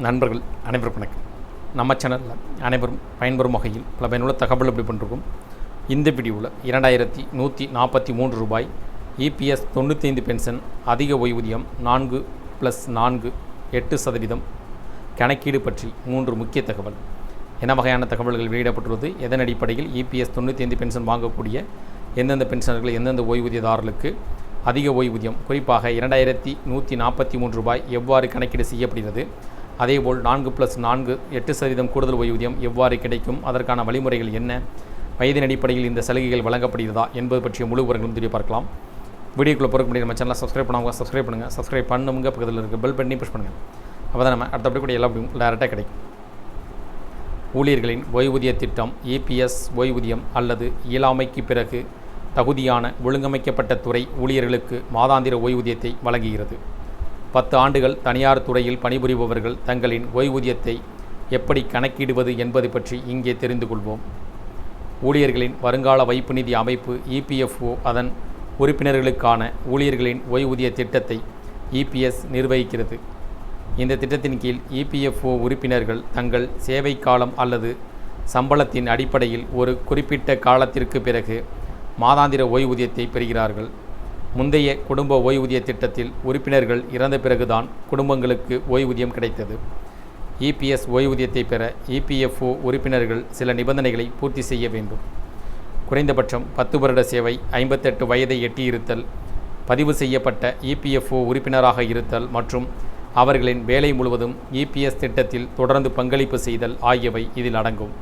நண்பர்கள் அனைவரும் வணக்கம். நம்ம சேனலில் அனைவரும் பயன்பெறும் வகையில் பல பயனுள்ள தகவல் எப்படி பண்ணிருக்கோம் இந்த வீடியோவில் இரண்டாயிரத்தி நூற்றி நாற்பத்தி மூன்று ரூபாய் இபிஎஸ் தொண்ணூத்தைந்து பென்ஷன் அதிக ஓய்வூதியம் நான்கு ப்ளஸ் நான்கு எட்டு சதவீதம் கணக்கீடு பற்றி மூன்று முக்கிய தகவல். என்ன வகையான தகவல்கள் வெளியிடப்பட்டுள்ளது? எதன் அடிப்படையில் இபிஎஸ் தொண்ணூற்றி ஐந்து பென்ஷன் வாங்கக்கூடிய எந்தெந்த பென்ஷனர்கள் எந்தெந்த ஓய்வூதியதாரர்களுக்கு அதிக ஓய்வூதியம்? குறிப்பாக இரண்டாயிரத்தி நூற்றி நாற்பத்தி மூன்று ரூபாய் எவ்வாறு கணக்கீடு செய்யப்படுகிறது? அதேபோல் நான்கு ப்ளஸ் நான்கு எட்டு சதவீதம் கூடுதல் ஓய்வூதியம் எவ்வாறு கிடைக்கும்? அதற்கான வழிமுறைகள் என்ன? வயதின் அடிப்படையில் இந்த சலுகைகள் வழங்கப்படுகிறதா என்பது பற்றிய முழு விவரங்களும் தெரிய பார்க்கலாம். வீடியோக்குள்ளே பொறுக்க முடியும் நம்ம சேனலை சப்ஸ்கிரைப் பண்ணாமல் சப்ஸ்கிரைப் பண்ணுங்கள் சப்ஸ்கிரைப் பண்ணுங்க பக்கத்தில் இருக்க பெல் பண்ணி புஷ் பண்ணுங்கள் அப்போ தான் நம்ம அடுத்தபடி கூட எல்லா டேரெக்டாக கிடைக்கும். ஊழியர்களின் ஓய்வூதிய திட்டம் இபிஎஸ் ஓய்வூதியம் அல்லது இயலாமைக்கு பிறகு தகுதியான ஒழுங்கமைக்கப்பட்ட துறை ஊழியர்களுக்கு மாதாந்திர ஓய்வூதியத்தை வழங்குகிறது. பத்து ஆண்டுகள் தனியார் துறையில் பணிபுரிபவர்கள் தங்களின் ஓய்வூதியத்தை எப்படி கணக்கிடுவது என்பது பற்றி இங்கே தெரிந்து கொள்வோம். ஊழியர்களின் வருங்கால வைப்பு நிதி அமைப்பு இபிஎஃப்ஓ அதன் உறுப்பினர்களுக்கான ஊழியர்களின் ஓய்வூதிய திட்டத்தை இபிஎஸ் நிர்வகிக்கிறது. இந்த திட்டத்தின் கீழ் இபிஎஃப்ஓ உறுப்பினர்கள் தங்கள் சேவை காலம் அல்லது சம்பளத்தின் அடிப்படையில் ஒரு குறிப்பிட்ட காலத்திற்கு பிறகு மாதாந்திர ஓய்வூதியத்தை பெறுகிறார்கள். முந்தைய குடும்ப ஓய்வூதிய திட்டத்தில் உறுப்பினர்கள் இறந்த பிறகுதான் குடும்பங்களுக்கு ஓய்வூதியம் கிடைத்தது. இபிஎஸ் ஓய்வூதியத்தை பெற இபிஎஃப்ஓ உறுப்பினர்கள் சில நிபந்தனைகளை பூர்த்தி செய்ய வேண்டும். குறைந்தபட்சம் பத்து வருட சேவை ஐம்பத்தெட்டு வயதை எட்டியிருத்தல் பதிவு செய்யப்பட்ட இபிஎஃப்ஓ உறுப்பினராக இருத்தல் மற்றும் அவர்களின் வேலை முழுவதும் இபிஎஸ் திட்டத்தில் தொடர்ந்து பங்களிப்பு செய்தல் ஆகியவை இதில் அடங்கும்.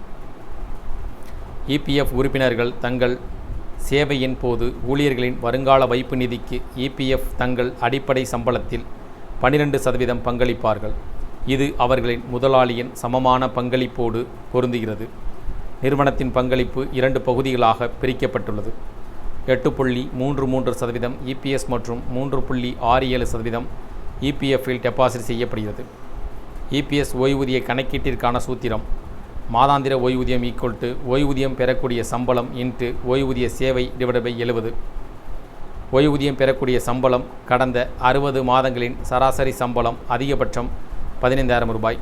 இபிஎஃப் உறுப்பினர்கள் தங்கள் சேவையின் போது ஊழியர்களின் வருங்கால வைப்பு நிதிக்கு இபிஎஃப் தங்கள் அடிப்படை சம்பளத்தில் பனிரெண்டு சதவீதம் பங்களிப்பார்கள். இது அவர்களின் முதலாளியின் சமமான பங்களிப்போடு பொருந்துகிறது. நிறுவனத்தின் பங்களிப்பு இரண்டு பகுதிகளாக பிரிக்கப்பட்டுள்ளது. எட்டு புள்ளி மூன்று மூன்று சதவீதம் இபிஎஸ் மற்றும் மூன்று புள்ளி ஆறு ஏழு சதவீதம் இபிஎஃப்பில் டெபாசிட் செய்யப்படுகிறது. இபிஎஸ் ஓய்வூதிய கணக்கீட்டிற்கான சூத்திரம் மாதாந்திர ஓய்வூதியம் ஈக்குவல் டு ஓய்வூதியம் பெறக்கூடிய சம்பளம் இன்ட்டு ஓய்வூதிய சேவை டிவைட் பை எழுபது. ஓய்வூதியம் பெறக்கூடிய சம்பளம் கடந்த அறுபது மாதங்களின் சராசரி சம்பளம் அதிகபட்சம் பதினைந்தாயிரம் ரூபாய்.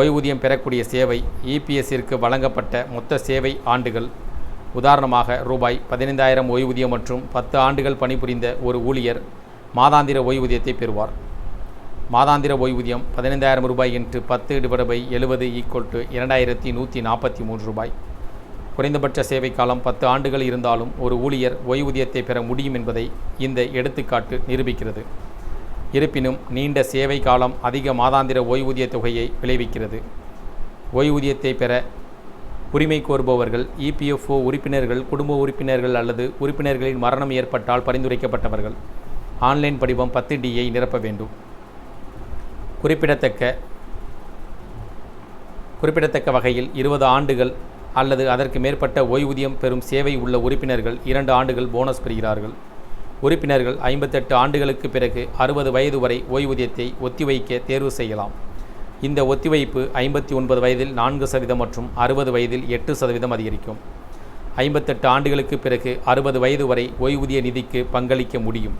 ஓய்வூதியம் பெறக்கூடிய சேவை இபிஎஸ்ஸிற்கு வழங்கப்பட்ட மொத்த சேவை ஆண்டுகள் உதாரணமாக ரூபாய் பதினைந்தாயிரம் ஓய்வூதியம் மற்றும் பத்து ஆண்டுகள் பணிபுரிந்த ஒரு ஊழியர் மாதாந்திர ஓய்வூதியத்தை பெறுவார். மாதாந்திர ஓய்வூதியம் பதினைந்தாயிரம் ரூபாய் என்று பத்து டிவைட் பை எழுபது ஈக்குவல் டு இரண்டாயிரத்தி நூற்றி நாற்பத்தி மூன்று ரூபாய். குறைந்தபட்ச சேவை காலம் பத்து ஆண்டுகள் இருந்தாலும் ஒரு ஊழியர் ஓய்வூதியத்தை பெற முடியும் என்பதை இந்த எடுத்துக்காட்டு நிரூபிக்கிறது. இருப்பினும் நீண்ட சேவை காலம் அதிக மாதாந்திர ஓய்வூதிய தொகையை விளைவிக்கிறது. ஓய்வூதியத்தை பெற உரிமை கோருபவர்கள் இபிஎஃப்ஓ உறுப்பினர்கள் குடும்ப உறுப்பினர்கள் அல்லது உறுப்பினர்களின் மரணம் ஏற்பட்டால் பரிந்துரைக்கப்பட்டவர்கள். ஆன்லைன் படிவம் பத்து டியை நிரப்ப வேண்டும். குறிப்பிடத்தக்க குறிப்பிடத்தக்க வகையில் இருபது ஆண்டுகள் அல்லது அதற்கு மேற்பட்ட ஓய்வூதியம் பெறும் சேவை உள்ள உறுப்பினர்கள் இரண்டு ஆண்டுகள் போனஸ் பெறுகிறார்கள். உறுப்பினர்கள் ஐம்பத்தெட்டு ஆண்டுகளுக்கு பிறகு அறுபது வயது வரை ஓய்வூதியத்தை ஒத்திவைக்க தேர்வு செய்யலாம். இந்த ஒத்திவைப்பு ஐம்பத்தி ஒன்பது வயதில் நான்கு சதவீதம் மற்றும் அறுபது வயதில் எட்டு சதவீதம் அதிகரிக்கும். ஐம்பத்தெட்டு ஆண்டுகளுக்கு பிறகு அறுபது வயது வரை ஓய்வூதிய நிதிக்கு பங்களிக்க முடியும்.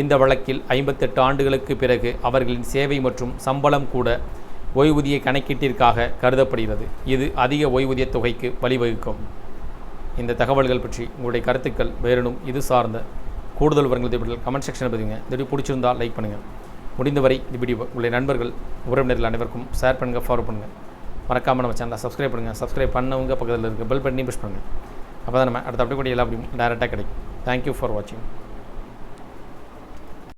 இந்த வழக்கில் ஐம்பத்தெட்டு ஆண்டுகளுக்கு பிறகு அவர்களின் சேவை மற்றும் சம்பளம் கூட ஓய்வூதிய கணக்கீட்டிற்காக கருதப்படுகிறது. இது அதிக ஓய்வூதிய தொகைக்கு வழிவகுக்கும். இந்த தகவல்கள் பற்றி உங்களுடைய கருத்துக்கள் வேறனும் இது சார்ந்த கூடுதல் விவரங்கள் தேவைப்பட்டால் கமெண்ட் செக்ஷனில் பதிவுங்க இந்த வீடியோ பிடிச்சிருந்தால் லைக் பண்ணுங்கள் முடிந்தவரை இந்த வீடியோ உங்களுடைய நண்பர்கள் உறவினர்கள் அனைவருக்கும் ஷேர் பண்ணுங்கள் ஃபாலோ பண்ணுங்கள் மறக்காமல் நம்ம சேனலை சப்ஸ்கிரைப் பண்ணுங்கள் சப்ஸ்கிரைப் பண்ணவங்க பக்கத்தில் இருக்க பெல் பட்டனையும் புஷ் பண்ணுங்கள் அப்போ தான் நம்ம அடுத்த அப்படி கூட எல்லா அப்படியும் டேரெக்டாக கிடைக்கும். தேங்க்யூ ஃபார் வாட்சிங்